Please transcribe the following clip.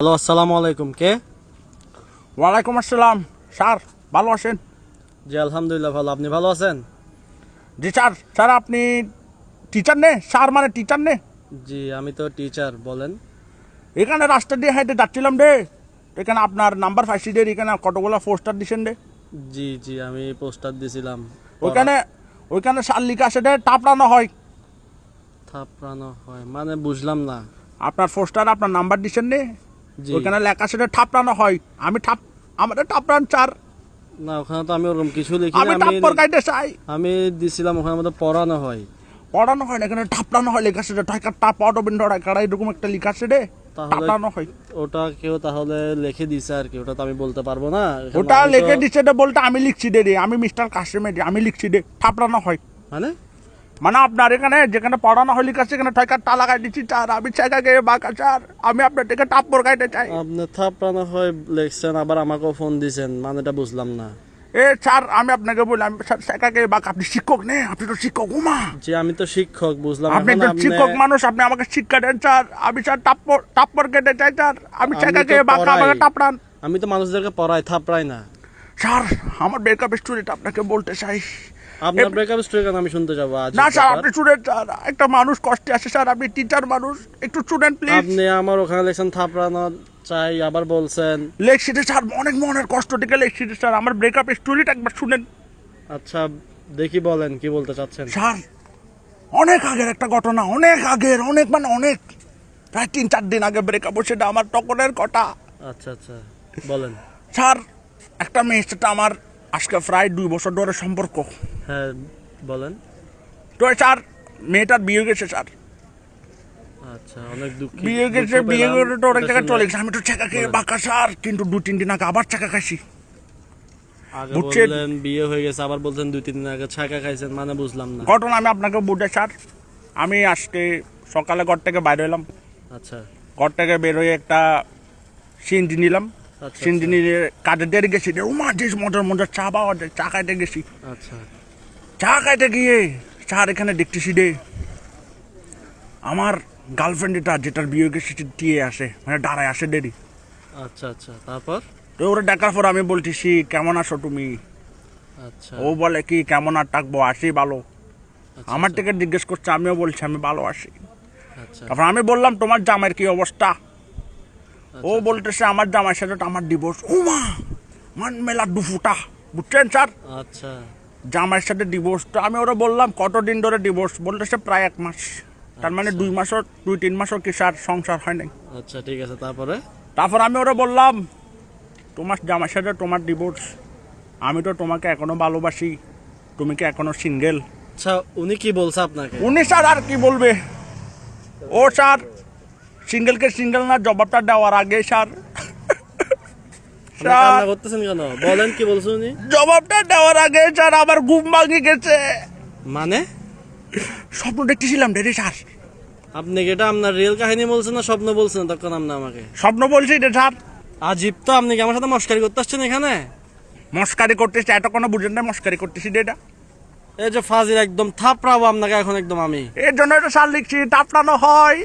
Hello আসসালামু আলাইকুম। কে? ওয়ালাইকুম আসসালাম। স্যার ভালো আছেন? জি আলহামদুলিল্লাহ ভালো। আপনি ভালো আছেন? জি স্যার। স্যার আপনি টিচার নে? স্যার মানে টিচার নে? জি আমি তো টিচার বলেন। এখানে রাস্তা দিয়ে হাইটে যাচ্ছিলাম রে। এখানে আপনার নাম্বার ফাইসি ডে এখানে কতগুলো পোস্টার দিছেন রে? জি জি আমি পোস্টার দিছিলাম। ওইখানে ওইখানে সার লিখা আছে রে টাপড়ানো হয়। থাপড়ানো হয় মানে বুঝলাম না। আপনার পোস্টার আপনার নাম্বার দিছেন নে জি। ওইখানে লেখা রে ঠাপড়ানো হয়। আমি ঠাপ আমাদের টাপড়ান চার। না ওখানে তো আমি ওরকম কিছু লিখি আমি টাপ্পর কাইটে চাই। আমি দিছিলাম ওখানে মধ্যে পড়ানো হয়। পড়ানো হয় না এখানে ঠাপড়ানো হয় লেখা আছে রে ঠাইকার টাপ অটোবিন্দ কারা এরকম একটা লেখা আছে রে তাহলে- হয়। ওটা কেউ তাহলে লিখে দিছে আর কি ওটা তো আমি বলতে পারব না। ওটা লিখে দিচ্ছে রে বলতে আমি লিখছি দে রে। আমি মিস্টার কাশিমের আমি লিখছি দে ঠাপড়ানো হয়। মানে? মানে আপনার এখানে যেখানে পড়ানো হয় লিখা সেখানে ঠয়কার টা লাগাই দিচ্ছি চার আমি চাকা গিয়ে বাঁকা চার আমি আপনার থেকে টাপ গাইতে চাই। আপনি থাপড়ানো হয় লিখছেন আবার আমাকেও ফোন দিছেন। মানেটা বুঝলাম না। এ স্যার আমি আপনাকে বলি আমি স্যার গিয়ে বাঁকা। আপনি শিক্ষক নে আপনি তো শিক্ষক উমা। জি আমি তো শিক্ষক বুঝলাম। আপনি এখন আপনি- শিক্ষক মানুষ আপনি আমাকে শিক্ষা দেন স্যার। আমি স্যার টাপ্পর টাপ্পর কেটে চাই স্যার। আমি তো গিয়ে বাঁকা আমাকে টাপড়ান আমি তো মানুষদেরকে পড়াই থাপড়াই না। স্যার আমার ব্রেকআপ স্টুডেন্ট আপনাকে বলতে চাই। আপনার ব্রেকআপ স্টোরি কেন আমি শুনতে যাব আজ। না স্যার আপনি স্টুডেন্ট একটা মানুষ কষ্টে আছে স্যার আপনি টিচার মানুষ একটু স্টুডেন্ট প্লিজ আপনি আমার ওখানে লেখছেন থাপড়ানো চাই আবার বলছেন। লেখছিতে স্যার অনেক মনের কষ্ট থেকে লেখছিতে স্যার আমার ব্রেকআপ স্টোরিটা একবার শুনেন। আচ্ছা দেখি বলেন কি বলতে চাচ্ছেন? স্যার অনেক আগের একটা ঘটনা অনেক আগের অনেক মানে অনেক প্রায় তিন চার দিন আগে ব্রেকআপ সেটা আমার টকনের কটা আচ্ছা আচ্ছা বলেন। স্যার একটা মেয়ের সাথে আমার আজকে প্রায় দুই বছর ধরে সম্পর্ক। হ্যাঁ বলেন। তো স্যার মেয়েটার বিয়ে গেছে স্যার। আচ্ছা অনেক দুঃখ। বিয়ে গেছে বিয়ে করে তো অনেক জায়গায় চলে গেছে। আমি তো চাকা খেয়ে বাঁকা স্যার। কিন্তু দু তিন দিন আগে আবার চাকা খাইছি। আগে বুঝছেন? বললেন বিয়ে হয়ে গেছে আবার বলছেন দুই তিন দিন আগে ছাকা খাইছেন মানে বুঝলাম না। ঘটনা আমি আপনাকে বুঝে স্যার। আমি আজকে সকালে ঘর থেকে বাইরে এলাম আচ্ছা। ঘর থেকে বেরোয় একটা সিনজি নিলাম। আচ্ছা সিনজি নিয়ে কাজে দেরি গেছি রে উমা যে মজার মজার চা পাওয়া যায় চা খাইতে গেছি। আচ্ছা। চা খাইতে গিয়ে চার এখানে দেখতেছি রে আমার গার্লফ্রেন্ড এটা যেটার বিয়ে গেছে দিয়ে আসে মানে দাঁড়ায় আসে দেরি। আচ্ছা আচ্ছা তারপর? তো ওরা দেখার পর আমি বলতেছি কেমন আছো তুমি? আচ্ছা। ও বলে কি কেমন আর থাকব? আসি ভালো। আচ্ছা, আমার থেকে জিজ্ঞেস করছে আমিও বলছি আমি ভালো আছি। তারপর আমি বললাম তোমার জামাইয়ের কি অবস্থা? ও আচ্ছা, বলতেছে আমার জামাই সাথে তো আমার ডিভোর্স ও মা মান মেলা দুফুটা। বুঝছেন স্যার? আচ্ছা। জামাইয়ের সাথে ডিভোর্স তো আমি ওরা বললাম কতদিন ধরে ডিভোর্স বলতেছে প্রায় এক মাস। তার মানে দুই মাসও দুই তিন মাসও কি স্যার সংসার হয় নাই? আচ্ছা ঠিক আছে তারপরে? তারপর আমি ওরা বললাম তোমার জামাইয়ের সাথে তোমার ডিভোর্স আমি তো তোমাকে এখনও ভালোবাসি। তুমি কি এখনও সিঙ্গেল আচ্ছা উনি কি বলছে আপনাকে? উনি স্যার আর কি বলবে? ও স্যার সিঙ্গেলকে সিঙ্গেল না জবাবটা দেওয়ার আগে স্যার। স্যার। করতেছেন কেন? বলেন কি বলছে উনি? জবাবটা দেওয়ার আগে স্যার আমার ঘুম ভাঙে গেছে। মানে? স্বপ্ন দেখতেছিলাম রে স্যার। আপনি কি এটা আপনার রিয়েল কাহিনী বলছেন না স্বপ্ন বলছেন তখন আপনি আমাকে? স্বপ্ন বলছি রে স্যার। আজীব তো আপনি কি আমার সাথে মস্কারি করতে আসছেন এখানে? মস্কারি করতেছি এত কোনো বুঝেন না মস্কারি করতেছি এটা। এই যে ফাজিল একদম থাপড়াবো আপনাকে এখন একদম আমি। এর জন্য এটা স্যার লিখছি টাপটানো হয়।